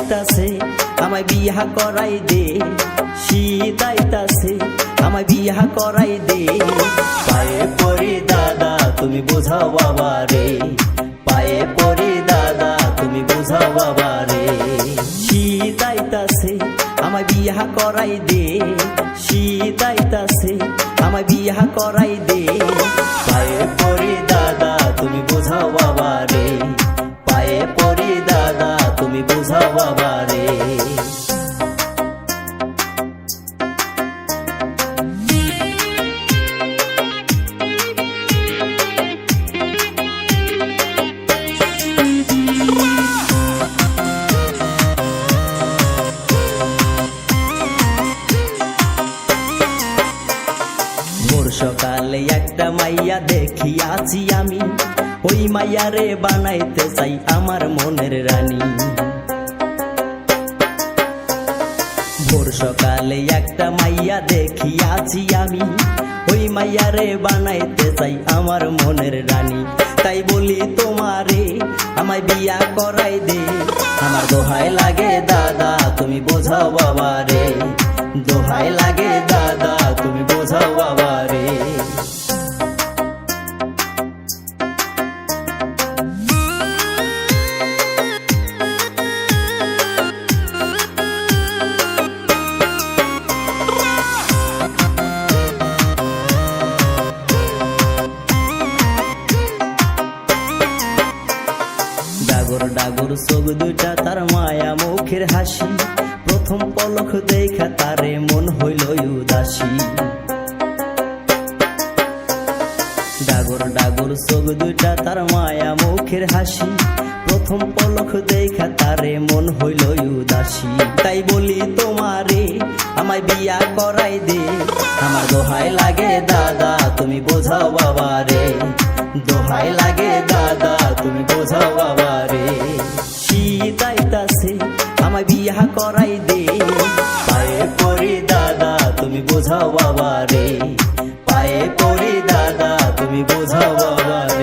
আইতাছে, আমায় বিয়া করাই দে, শীত আইতাছে, আমায় বিয়া করাই দে। পায়ে পড়ি দাদা, তুমি বোঝাও বাবা রে পায়ে পড়ি দাদা, তুমি বোঝাও বাবা রে শীত আইতাছে, আমায় বিয়া করাই দে। শীত আইতাছে, আমায় বিয়া করাই দে। পায়ে পড়ি দাদা, তুমি বোঝাও বাবা রে দাদা তুমি বোঝাও বাবা রে ভোর সকালে একটা মাইয়া দেখিয়াছি আমি। ওই মাইয়ারে বানাইতে চাই আমার মনের রানী। ভোর সকালে একটা মাইয়া দেখিয়াছি আমি। ওই মাইয়ারে বানাইতে চাই আমার মনের রানী। তাই বলি তোমারে আমায় বিয়া করাই দে। আমার দোহাই লাগে দাদা, তুমি বোঝাও বাবা রে দোহাই লাগে দাদা, তুমি বোঝাও বাবা ডাগর ডাগর চোখ দুইটা তার মায়া মুখের হাসি। প্রথম পলক দেখা তারে মন হইল উদাসী। ডাগর ডাগর চোখ দুইটা তার মায়া মুখের হাসি। প্রথম পলক দেখা তারে মন হইল উদাসী। তাই বলি তোমারে, আমায় বিয়া করাই দে। আমার দোহাই লাগে দাদা, তুমি বোঝাও বাবা রে দোহাই লাগে দাদা, তুমি বোঝাও বাবা আমায় বিয়া করাই দে। পায়ে পড়ি দাদা, তুমি বোঝাও বাবা রে পায়ে পড়ি দাদা, তুমি বোঝাও বাবা রে